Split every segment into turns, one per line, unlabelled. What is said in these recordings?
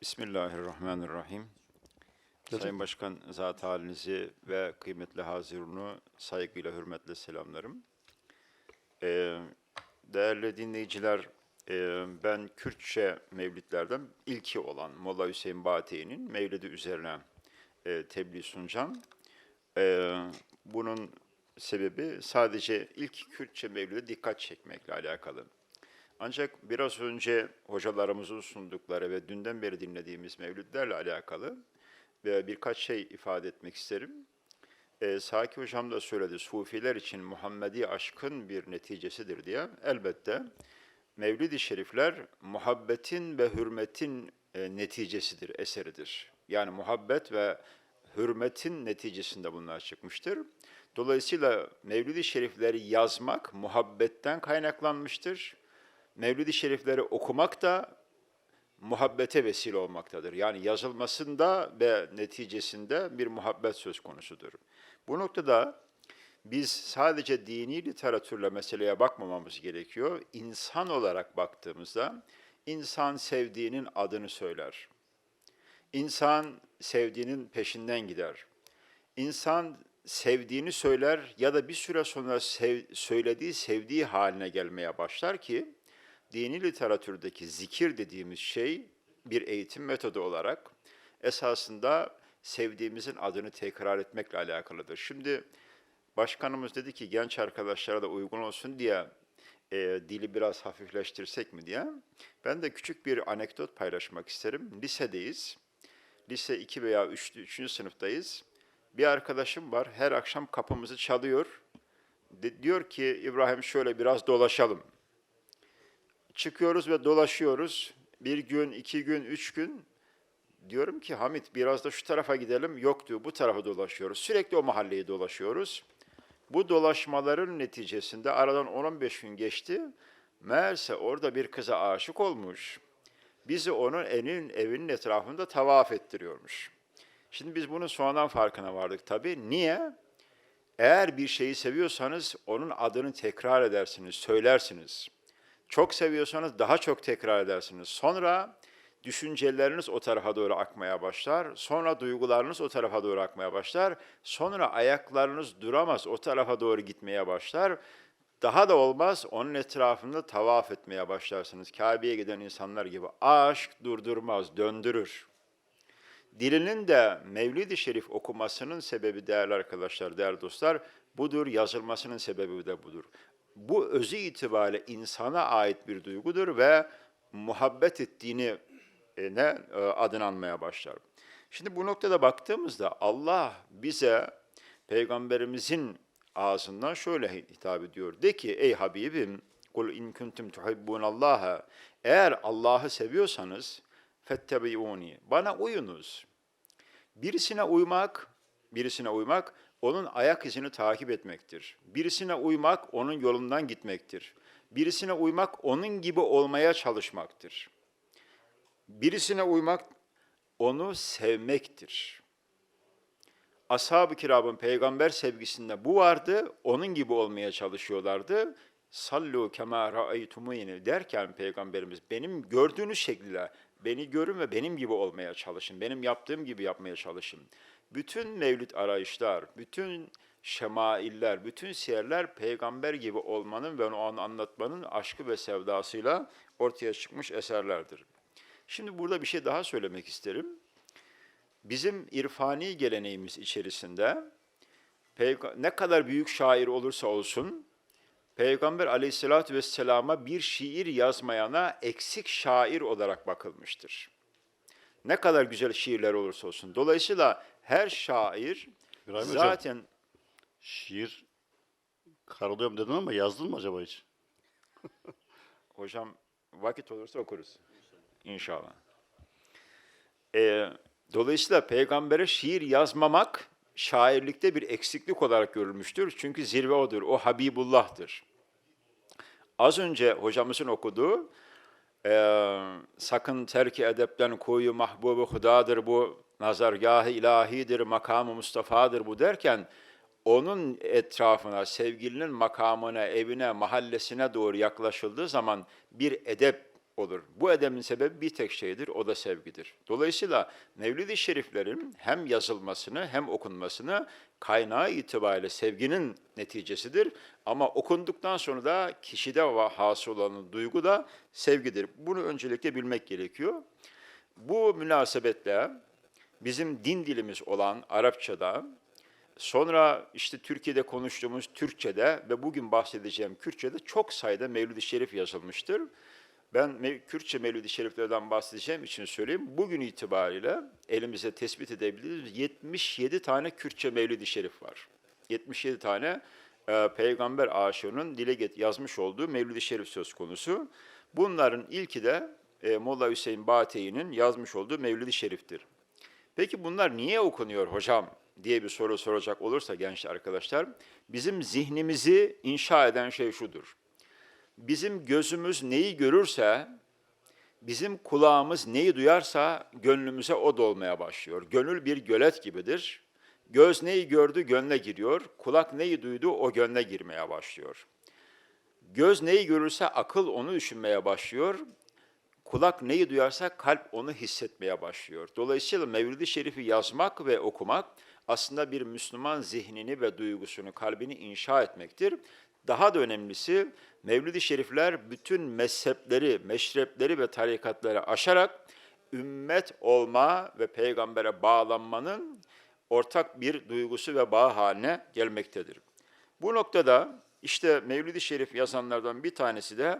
Bismillahirrahmanirrahim. Sayın Başkan zat halinizi ve kıymetli hazirunu saygıyla, hürmetle selamlarım. Ee, değerli dinleyiciler, e, ben Kürtçe mevlidlerden ilki olan Molla Hüseyin Bati'nin mevlidi üzerine e, tebliğ sunacağım. Ee, bunun sebebi sadece ilk Kürtçe mevlide dikkat çekmekle alakalı. Ancak biraz önce hocalarımızın sundukları ve dünden beri dinlediğimiz mevlütlerle alakalı ve birkaç şey ifade etmek isterim. Ee, Saki Hocam da söyledi, Sufiler için Muhammedi aşkın bir neticesidir diye. Elbette Mevlid-i Şerifler muhabbetin ve hürmetin e, neticesidir, eseridir. Yani muhabbet ve hürmetin neticesinde bunlar çıkmıştır. Dolayısıyla Mevlid-i Şerifleri yazmak muhabbetten kaynaklanmıştır. Mevlid-i Şerifleri okumak da muhabbete vesile olmaktadır. Yani yazılmasında ve neticesinde bir muhabbet söz konusudur. Bu noktada biz sadece dini literatürle meseleye bakmamamız gerekiyor. İnsan olarak baktığımızda insan sevdiğinin adını söyler. İnsan sevdiğinin peşinden gider. İnsan sevdiğini söyler ya da bir süre sonra sev- söylediği sevdiği haline gelmeye başlar ki dini literatürdeki zikir dediğimiz şey bir eğitim metodu olarak esasında sevdiğimizin adını tekrar etmekle alakalıdır. Şimdi başkanımız dedi ki genç arkadaşlara da uygun olsun diye e, dili biraz hafifleştirsek mi diye. Ben de küçük bir anekdot paylaşmak isterim. Lisedeyiz. Lise 2 veya 3. 3. sınıftayız. Bir arkadaşım var. Her akşam kapımızı çalıyor. De- diyor ki İbrahim şöyle biraz dolaşalım. Çıkıyoruz ve dolaşıyoruz. Bir gün, iki gün, üç gün. Diyorum ki Hamit biraz da şu tarafa gidelim. Yok diyor bu tarafa dolaşıyoruz. Sürekli o mahalleyi dolaşıyoruz. Bu dolaşmaların neticesinde aradan 10-15 gün geçti. Meğerse orada bir kıza aşık olmuş. Bizi onun evinin, evinin etrafında tavaf ettiriyormuş. Şimdi biz bunun sonradan farkına vardık tabii. Niye? Eğer bir şeyi seviyorsanız onun adını tekrar edersiniz, söylersiniz. Çok seviyorsanız daha çok tekrar edersiniz. Sonra düşünceleriniz o tarafa doğru akmaya başlar. Sonra duygularınız o tarafa doğru akmaya başlar. Sonra ayaklarınız duramaz, o tarafa doğru gitmeye başlar. Daha da olmaz onun etrafında tavaf etmeye başlarsınız. Kabe'ye giden insanlar gibi aşk durdurmaz, döndürür. Dilinin de Mevlid-i Şerif okumasının sebebi değerli arkadaşlar, değerli dostlar, budur, yazılmasının sebebi de budur. Bu özü itibariyle insana ait bir duygudur ve muhabbet ettiğini e, ne e, adını anmaya başlar. Şimdi bu noktada baktığımızda Allah bize peygamberimizin ağzından şöyle hitap ediyor. De ki ey Habibim kul in kuntum tuhibbunallaha eğer Allah'ı seviyorsanız fettebiuni bana uyunuz. Birisine uymak, birisine uymak onun ayak izini takip etmektir. Birisine uymak onun yolundan gitmektir. Birisine uymak onun gibi olmaya çalışmaktır. Birisine uymak onu sevmektir. Ashab-ı kiramın peygamber sevgisinde bu vardı, onun gibi olmaya çalışıyorlardı. Sallu kema ra'aytumuni derken peygamberimiz benim gördüğünüz şekilde beni görün ve benim gibi olmaya çalışın. Benim yaptığım gibi yapmaya çalışın. Bütün mevlid arayışlar, bütün şemailler, bütün siyerler peygamber gibi olmanın ve onu anlatmanın aşkı ve sevdasıyla ortaya çıkmış eserlerdir. Şimdi burada bir şey daha söylemek isterim. Bizim irfani geleneğimiz içerisinde ne kadar büyük şair olursa olsun Peygamber aleyhissalatü vesselama bir şiir yazmayana eksik şair olarak bakılmıştır. Ne kadar güzel şiirler olursa olsun. Dolayısıyla her şair
İbrahim Hocam.
zaten
Şiir karalıyorum dedin ama yazdın mı acaba hiç?
Hocam vakit olursa okuruz. İnşallah. Ee, dolayısıyla peygambere şiir yazmamak şairlikte bir eksiklik olarak görülmüştür. Çünkü zirve odur. O Habibullah'tır. Az önce hocamızın okuduğu eee, sakın terki edepten kuyu mahbubu hudadır bu, nazargahı ilahidir, makamı Mustafa'dır bu derken onun etrafına, sevgilinin makamına, evine, mahallesine doğru yaklaşıldığı zaman bir edep olur. Bu edemin sebebi bir tek şeydir, o da sevgidir. Dolayısıyla Mevlid-i Şeriflerin hem yazılmasını hem okunmasını kaynağı itibariyle sevginin neticesidir. Ama okunduktan sonra da kişide hasıl olan duygu da sevgidir. Bunu öncelikle bilmek gerekiyor. Bu münasebetle bizim din dilimiz olan Arapçada, sonra işte Türkiye'de konuştuğumuz Türkçe'de ve bugün bahsedeceğim Kürtçe'de çok sayıda Mevlid-i Şerif yazılmıştır. Ben Kürtçe Mevlid-i Şeriflerden bahsedeceğim için söyleyeyim. Bugün itibariyle elimize tespit edebiliriz 77 tane Kürtçe Mevlid-i Şerif var. 77 tane e, peygamber aşığının dile get- yazmış olduğu Mevlid-i Şerif söz konusu. Bunların ilki de e, Molla Hüseyin Bateyi'nin yazmış olduğu Mevlid-i Şerif'tir. Peki bunlar niye okunuyor hocam diye bir soru soracak olursa genç arkadaşlar, bizim zihnimizi inşa eden şey şudur. Bizim gözümüz neyi görürse, bizim kulağımız neyi duyarsa gönlümüze o dolmaya başlıyor. Gönül bir gölet gibidir. Göz neyi gördü gönle giriyor, kulak neyi duydu o gönle girmeye başlıyor. Göz neyi görürse akıl onu düşünmeye başlıyor. Kulak neyi duyarsa kalp onu hissetmeye başlıyor. Dolayısıyla Mevlid-i Şerif'i yazmak ve okumak aslında bir Müslüman zihnini ve duygusunu, kalbini inşa etmektir. Daha da önemlisi Mevlid-i Şerifler bütün mezhepleri, meşrepleri ve tarikatları aşarak ümmet olma ve peygambere bağlanmanın ortak bir duygusu ve bağ haline gelmektedir. Bu noktada işte Mevlid-i Şerif yazanlardan bir tanesi de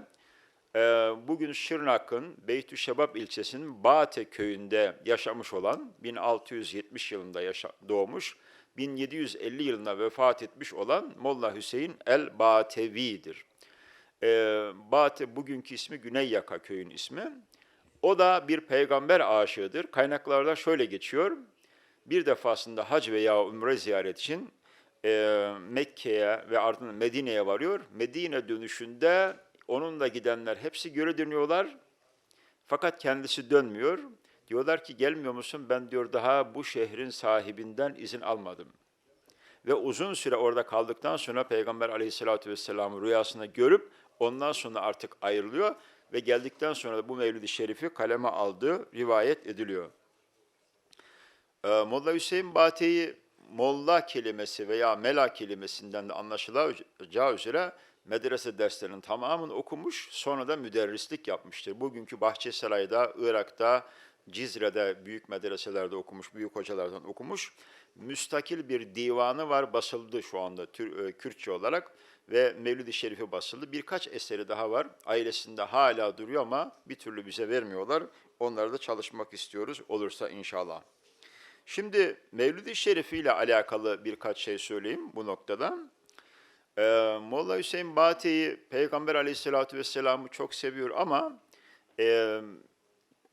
bugün Şırnak'ın Beytü Şebap ilçesinin Bate köyünde yaşamış olan 1670 yılında yaşa- doğmuş 1750 yılında vefat etmiş olan Molla Hüseyin el Batevi'dir. E, Bate bugünkü ismi Güney Yaka köyün ismi. O da bir peygamber aşığıdır. Kaynaklarda şöyle geçiyor. Bir defasında hac veya umre ziyaret için e, Mekke'ye ve ardından Medine'ye varıyor. Medine dönüşünde onunla gidenler hepsi geri dönüyorlar. Fakat kendisi dönmüyor. Diyorlar ki gelmiyor musun? Ben diyor daha bu şehrin sahibinden izin almadım. Ve uzun süre orada kaldıktan sonra Peygamber aleyhissalatü vesselam'ı rüyasında görüp ondan sonra artık ayrılıyor ve geldikten sonra da bu Mevlid-i Şerif'i kaleme aldığı rivayet ediliyor. Ee, Molla Hüseyin Bate'yi Molla kelimesi veya Mela kelimesinden de anlaşılacağı üzere medrese derslerinin tamamını okumuş, sonra da müderrislik yapmıştır. Bugünkü Bahçesaray'da, Irak'ta, Cizre'de büyük medreselerde okumuş, büyük hocalardan okumuş. Müstakil bir divanı var, basıldı şu anda e, Kürtçe olarak ve Mevlid-i Şerif'i basıldı. Birkaç eseri daha var. Ailesinde hala duruyor ama bir türlü bize vermiyorlar. Onları da çalışmak istiyoruz olursa inşallah. Şimdi Mevlid-i Şerif ile alakalı birkaç şey söyleyeyim bu noktada. Ee, Molla Hüseyin Bate'yi Peygamber Aleyhisselatü Vesselam'ı çok seviyor ama e,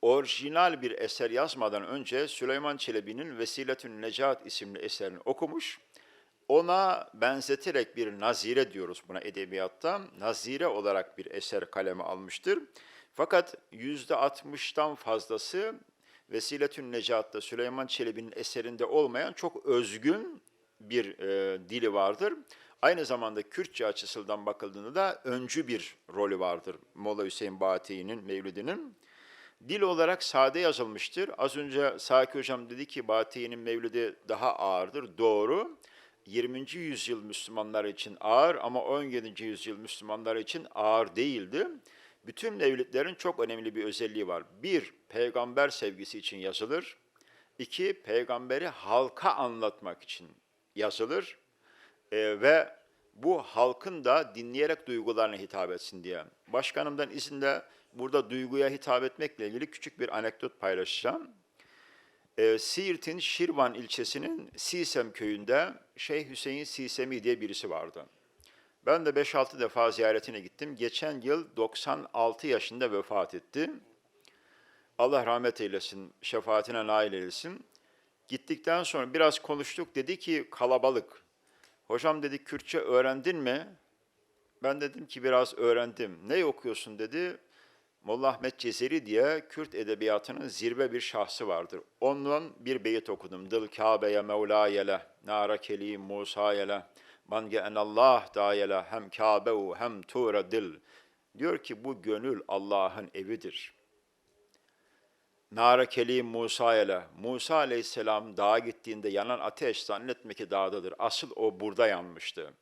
orijinal bir eser yazmadan önce Süleyman Çelebi'nin Vesiletün Necat isimli eserini okumuş. Ona benzeterek bir nazire diyoruz buna edebiyatta. Nazire olarak bir eser kaleme almıştır. Fakat yüzde altmıştan fazlası Vesiletün Necat'ta Süleyman Çelebi'nin eserinde olmayan çok özgün bir e, dili vardır. Aynı zamanda Kürtçe açısından bakıldığında da öncü bir rolü vardır Molla Hüseyin Bati'nin, Mevlidinin. Dil olarak sade yazılmıştır. Az önce Saki Hocam dedi ki Bati'nin Mevlidi daha ağırdır. Doğru. 20. yüzyıl Müslümanlar için ağır ama 17. yüzyıl Müslümanlar için ağır değildi. Bütün mevlidlerin çok önemli bir özelliği var. Bir, peygamber sevgisi için yazılır. İki, peygamberi halka anlatmak için yazılır. Ee, ve bu halkın da dinleyerek duygularına hitap etsin diye. Başkanımdan izinle burada duyguya hitap etmekle ilgili küçük bir anekdot paylaşacağım. Ee, Siirt'in Şirvan ilçesinin Sisem köyünde Şeyh Hüseyin Sisemi diye birisi vardı. Ben de 5-6 defa ziyaretine gittim. Geçen yıl 96 yaşında vefat etti. Allah rahmet eylesin, şefaatine nail eylesin. Gittikten sonra biraz konuştuk. Dedi ki kalabalık. Hocam dedi Kürtçe öğrendin mi? Ben dedim ki biraz öğrendim. Ne okuyorsun dedi. Molla Ahmet Cezeri diye Kürt edebiyatının zirve bir şahsı vardır. Ondan bir beyit okudum. Dıl Kabe'ye Mevla yele, nara kelim Musa yele, man Allah da yele, hem Kabe'u hem tura dil. Diyor ki bu gönül Allah'ın evidir. Nara Kelim Musa ile Musa aleyhisselam dağa gittiğinde yanan ateş zannetme ki dağdadır. Asıl o burada yanmıştı.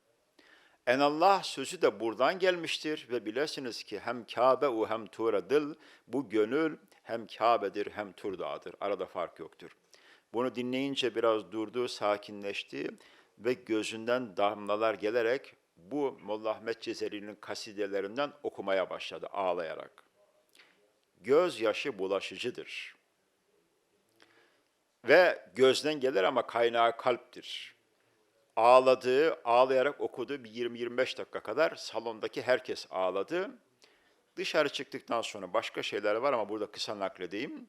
En Allah sözü de buradan gelmiştir ve bilesiniz ki hem Kabe u hem Turadıl bu gönül hem Kabe'dir hem Tur Dağı'dır. Arada fark yoktur. Bunu dinleyince biraz durdu, sakinleşti ve gözünden damlalar gelerek bu Molla Ahmet Cezeri'nin kasidelerinden okumaya başladı ağlayarak. Gözyaşı bulaşıcıdır. Ve gözden gelir ama kaynağı kalptir ağladığı, ağlayarak okudu bir 20-25 dakika kadar salondaki herkes ağladı. Dışarı çıktıktan sonra başka şeyler var ama burada kısa nakledeyim.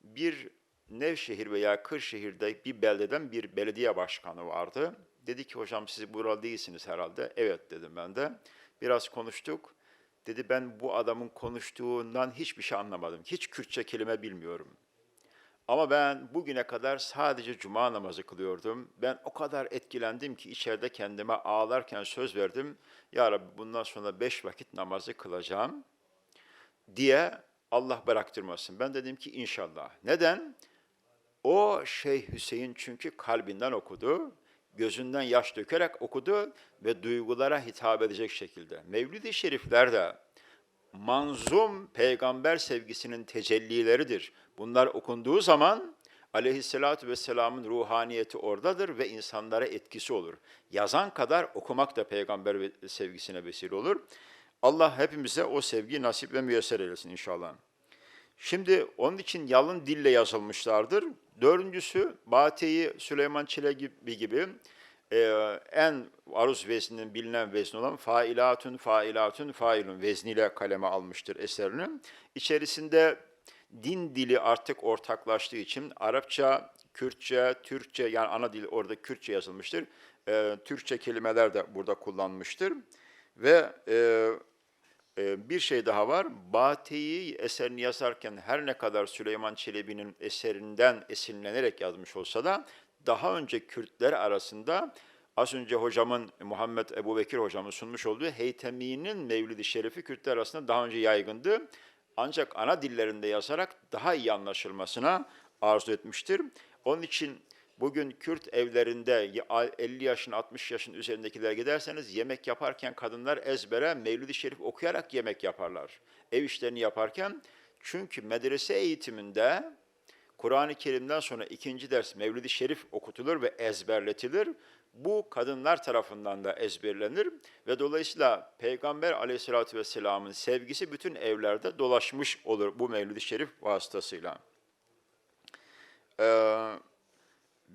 Bir Nevşehir veya Kırşehir'de bir beldeden bir belediye başkanı vardı. Dedi ki hocam siz buralı değilsiniz herhalde. Evet dedim ben de. Biraz konuştuk. Dedi ben bu adamın konuştuğundan hiçbir şey anlamadım. Hiç Kürtçe kelime bilmiyorum. Ama ben bugüne kadar sadece cuma namazı kılıyordum. Ben o kadar etkilendim ki içeride kendime ağlarken söz verdim. Ya Rabbi bundan sonra beş vakit namazı kılacağım diye Allah bıraktırmasın. Ben dedim ki inşallah. Neden? O Şeyh Hüseyin çünkü kalbinden okudu, gözünden yaş dökerek okudu ve duygulara hitap edecek şekilde. Mevlid-i Şerifler de manzum peygamber sevgisinin tecellileridir. Bunlar okunduğu zaman aleyhissalatü vesselamın ruhaniyeti oradadır ve insanlara etkisi olur. Yazan kadar okumak da peygamber sevgisine vesile olur. Allah hepimize o sevgi nasip ve müyesser eylesin inşallah. Şimdi onun için yalın dille yazılmışlardır. Dördüncüsü Bate'yi Süleyman Çelebi gibi e, en aruz vezninin bilinen vezni olan failatun failatun failun vezniyle kaleme almıştır eserini. İçerisinde din dili artık ortaklaştığı için Arapça, Kürtçe, Türkçe yani ana dil orada Kürtçe yazılmıştır. E, Türkçe kelimeler de burada kullanmıştır. Ve e, bir şey daha var. Bate'yi eserini yazarken her ne kadar Süleyman Çelebi'nin eserinden esinlenerek yazmış olsa da daha önce Kürtler arasında az önce hocamın Muhammed Ebu Bekir hocamın sunmuş olduğu Heytemi'nin Mevlid-i Şerifi Kürtler arasında daha önce yaygındı. Ancak ana dillerinde yazarak daha iyi anlaşılmasına arzu etmiştir. Onun için Bugün Kürt evlerinde 50 yaşın 60 yaşın üzerindekiler giderseniz yemek yaparken kadınlar ezbere Mevlid-i Şerif okuyarak yemek yaparlar. Ev işlerini yaparken çünkü medrese eğitiminde Kur'an-ı Kerim'den sonra ikinci ders Mevlid-i Şerif okutulur ve ezberletilir. Bu kadınlar tarafından da ezberlenir ve dolayısıyla Peygamber aleyhissalatü vesselamın sevgisi bütün evlerde dolaşmış olur bu Mevlid-i Şerif vasıtasıyla. Ee,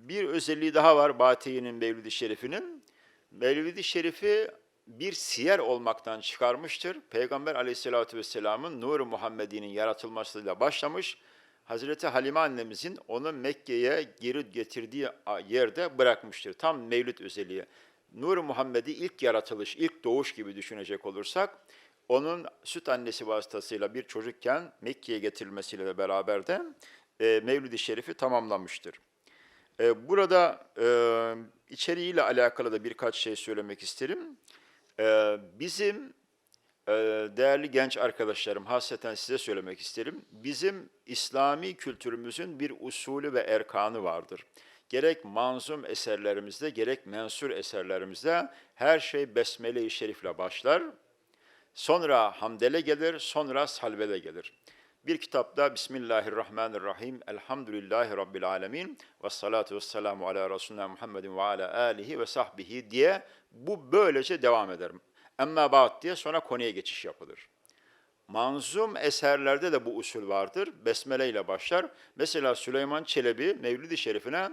bir özelliği daha var Batiye'nin Mevlid-i Şerif'inin. Mevlid-i Şerif'i bir siyer olmaktan çıkarmıştır. Peygamber aleyhissalatü vesselamın Nur-u Muhammedi'nin yaratılmasıyla başlamış. Hazreti Halime annemizin onu Mekke'ye geri getirdiği yerde bırakmıştır. Tam Mevlid özelliği. Nur-u Muhammed'i ilk yaratılış, ilk doğuş gibi düşünecek olursak, onun süt annesi vasıtasıyla bir çocukken Mekke'ye getirilmesiyle beraber de e, Mevlid-i Şerif'i tamamlamıştır. Ee, Burada e, içeriğiyle alakalı da birkaç şey söylemek isterim. Ee, Bizim e, değerli genç arkadaşlarım, hasreten size söylemek isterim. Bizim İslami kültürümüzün bir usulü ve erkanı vardır. Gerek manzum eserlerimizde, gerek mensur eserlerimizde her şey Besmele-i Şerif'le başlar. Sonra hamdele gelir, sonra salvele gelir. Bir kitapta Bismillahirrahmanirrahim, Elhamdülillahi Rabbil Alemin ve salatu ve selamu ala Resulüna Muhammedin ve ala alihi ve sahbihi diye bu böylece devam eder. Emma ba'd diye sonra konuya geçiş yapılır. Manzum eserlerde de bu usul vardır. Besmele ile başlar. Mesela Süleyman Çelebi Mevlid-i Şerifine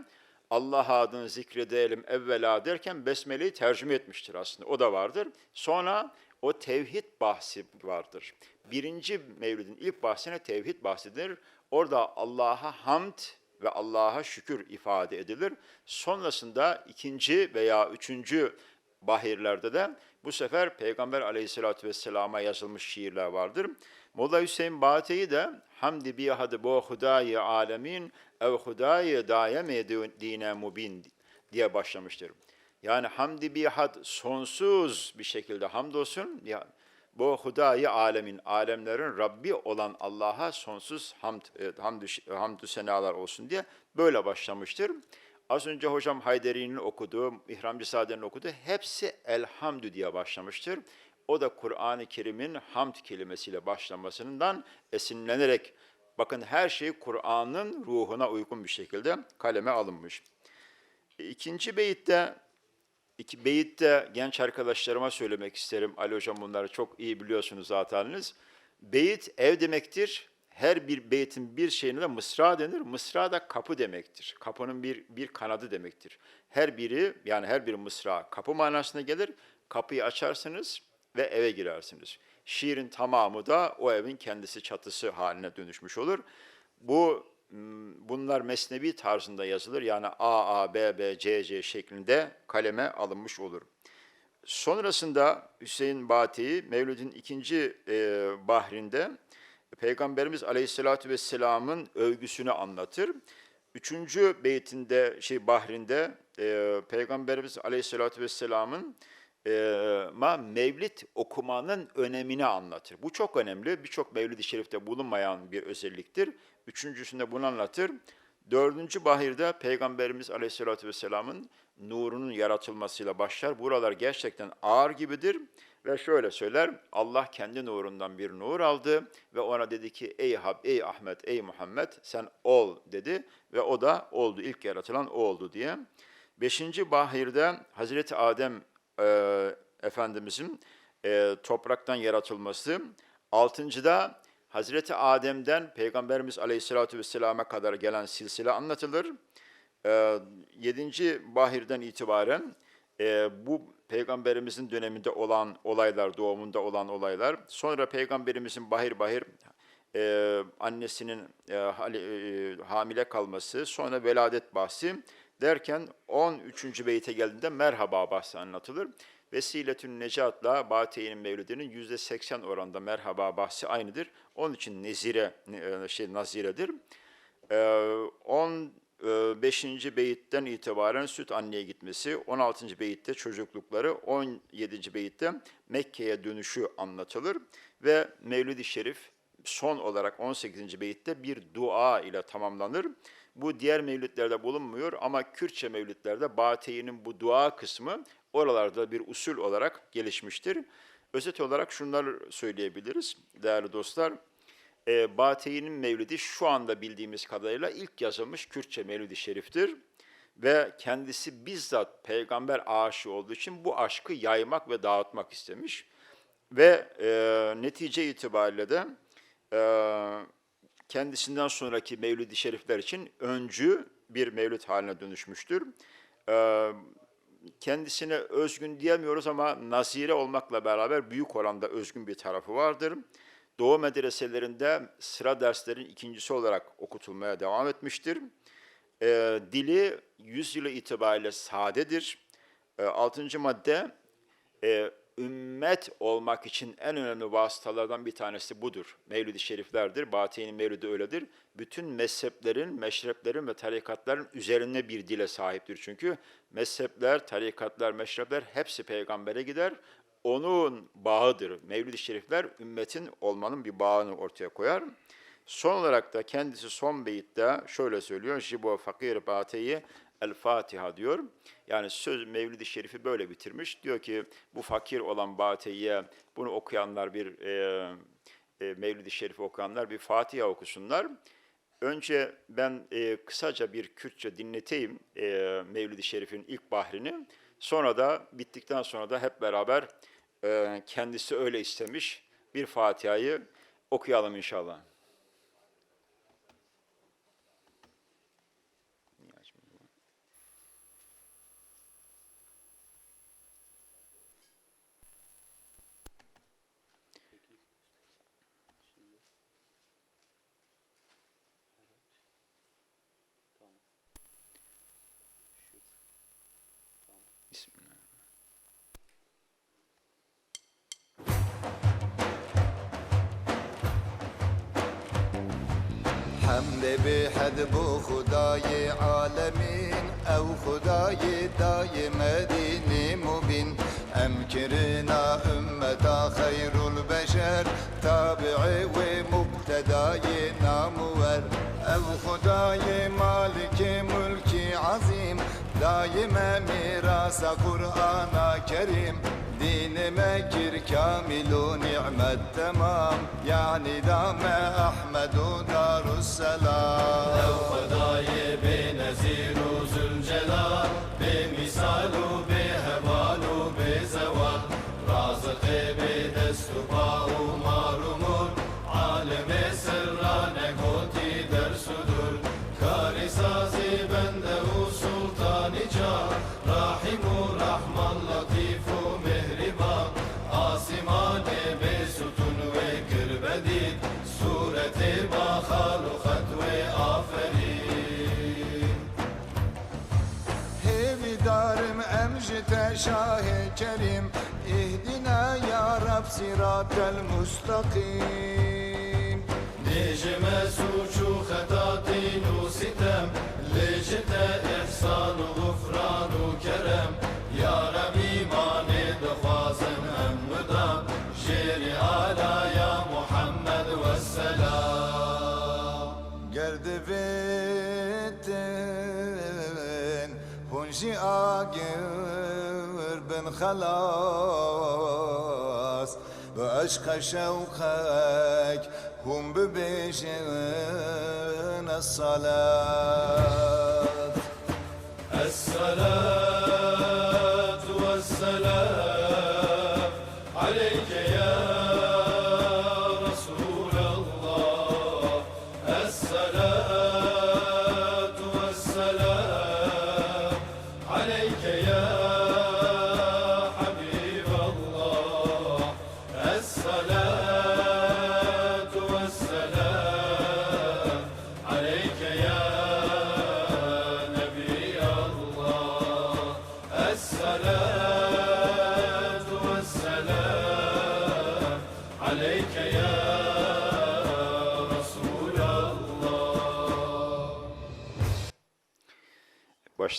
Allah adını zikredelim evvela derken Besmele'yi tercüme etmiştir aslında. O da vardır. Sonra o tevhid bahsi vardır. Birinci Mevlid'in ilk bahsine tevhid bahsedilir. Orada Allah'a hamd ve Allah'a şükür ifade edilir. Sonrasında ikinci veya üçüncü bahirlerde de bu sefer Peygamber aleyhissalatü vesselama yazılmış şiirler vardır. Molla Hüseyin Bate'yi de Hamdi bihadı bu hudayı alemin ev hudayı dayeme dine mubin diye başlamıştır. Yani hamdi bihad sonsuz bir şekilde hamdolsun. Ya, bu hudayı alemin, alemlerin Rabbi olan Allah'a sonsuz hamd, e, hamdü, hamdü senalar olsun diye böyle başlamıştır. Az önce hocam Hayderi'nin okuduğu, İhramcı Sade'nin okuduğu hepsi elhamdü diye başlamıştır. O da Kur'an-ı Kerim'in hamd kelimesiyle başlamasından esinlenerek bakın her şey Kur'an'ın ruhuna uygun bir şekilde kaleme alınmış. İkinci beyitte İki beyitte genç arkadaşlarıma söylemek isterim. Ali Hocam bunları çok iyi biliyorsunuz zateniniz. Beyit ev demektir. Her bir beyitin bir şeyine de mısra denir. Mısra da kapı demektir. Kapının bir, bir kanadı demektir. Her biri yani her bir mısra kapı manasına gelir. Kapıyı açarsınız ve eve girersiniz. Şiirin tamamı da o evin kendisi çatısı haline dönüşmüş olur. Bu bunlar mesnevi tarzında yazılır. Yani A, A, B, B, C, C şeklinde kaleme alınmış olur. Sonrasında Hüseyin Bati'yi Mevlid'in ikinci e, bahrinde Peygamberimiz Aleyhisselatü Vesselam'ın övgüsünü anlatır. Üçüncü beytinde, şey bahrinde e, Peygamberimiz Aleyhisselatü Vesselam'ın ma mevlid okumanın önemini anlatır. Bu çok önemli. Birçok mevlid-i şerifte bulunmayan bir özelliktir. Üçüncüsünde bunu anlatır. Dördüncü bahirde Peygamberimiz Aleyhisselatü Vesselam'ın nurunun yaratılmasıyla başlar. Buralar gerçekten ağır gibidir. Ve şöyle söyler, Allah kendi nurundan bir nur aldı ve ona dedi ki, ey Hab, ey Ahmet, ey Muhammed sen ol dedi ve o da oldu, ilk yaratılan o oldu diye. Beşinci bahirde Hazreti Adem e, Efendimizin e, topraktan yaratılması. Altıncıda Hazreti Adem'den Peygamberimiz Aleyhisselatü Vesselam'a kadar gelen silsile anlatılır. E, yedinci bahirden itibaren e, bu Peygamberimizin döneminde olan olaylar, doğumunda olan olaylar, sonra Peygamberimizin bahir bahir e, annesinin e, e, hamile kalması, sonra veladet bahsi derken 13. beyte geldiğinde merhaba bahsi anlatılır. Vesiletün Necat'la Batiye'nin mevlidinin yüzde 80 oranda merhaba bahsi aynıdır. Onun için nezire e, şey naziredir. Ee, 15. beyitten itibaren süt anneye gitmesi, 16. beyitte çocuklukları, 17. beyitte Mekke'ye dönüşü anlatılır ve Mevlid-i Şerif son olarak 18. beyitte bir dua ile tamamlanır. Bu diğer mevlütlerde bulunmuyor ama Kürtçe mevlütlerde Batiye'nin bu dua kısmı oralarda bir usul olarak gelişmiştir. Özet olarak şunları söyleyebiliriz değerli dostlar. E, Batiye'nin mevlidi şu anda bildiğimiz kadarıyla ilk yazılmış Kürtçe mevlidi şeriftir. Ve kendisi bizzat peygamber aşığı olduğu için bu aşkı yaymak ve dağıtmak istemiş. Ve e, netice itibariyle de e, kendisinden sonraki mevlid-i şerifler için öncü bir mevlid haline dönüşmüştür. E, kendisine özgün diyemiyoruz ama nazire olmakla beraber büyük oranda özgün bir tarafı vardır. Doğu medreselerinde sıra derslerin ikincisi olarak okutulmaya devam etmiştir. Ee, dili yüz yılı itibariyle sadedir. Ee, altıncı madde, e, ümmet olmak için en önemli vasıtalardan bir tanesi budur. Mevlid-i Şeriflerdir, Batiye'nin mevlidi öyledir. Bütün mezheplerin, meşreplerin ve tarikatların üzerine bir dile sahiptir. Çünkü mezhepler, tarikatlar, meşrepler hepsi peygambere gider. Onun bağıdır. Mevlid-i Şerifler ümmetin olmanın bir bağını ortaya koyar. Son olarak da kendisi son beyitte şöyle söylüyor. Jibo fakir batiyi el Fatiha diyor. Yani söz Mevlid-i Şerif'i böyle bitirmiş. Diyor ki bu fakir olan Batiye bunu okuyanlar bir e, e, Mevlid-i Şerif'i okuyanlar bir Fatiha okusunlar. Önce ben e, kısaca bir Kürtçe dinleteyim e, Mevlid-i Şerif'in ilk bahrini. Sonra da bittikten sonra da hep beraber e, kendisi öyle istemiş bir Fatiha'yı okuyalım inşallah.
Hadi bu hudayı alemin Ev hudayı dayı medini mubin. Emkirina ümmeta hayrul beşer Tabi'i ve muktedayı namuver. Ev hudayı maliki mülki azim Daime mirasa Kur'an-a Kerim. قرآن کریم دین مکر کامل و نعمت تمام یعنی دام احمد و دار السلام
خدای به نظیر و
Şah-ı
Kerim İhdina ya Rab siratel mustakim Necme suçu hata dinu sitem Lecete ihsanu gufranu kerem. Ya Rab imani defazın emmüdam Jeri ala ya Muhammed
ve vesselam Gerdivittin Hunji agil خلاص و عشق شوقك هم ببيشن الصلاة
الصلاة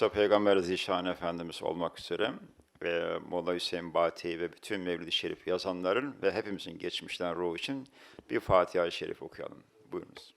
Başta Peygamber Zişan Efendimiz olmak üzere ve Molla Hüseyin Bati ve bütün Mevlid-i Şerif yazanların ve hepimizin geçmişten ruhu için bir Fatiha-i Şerif okuyalım. Buyurunuz.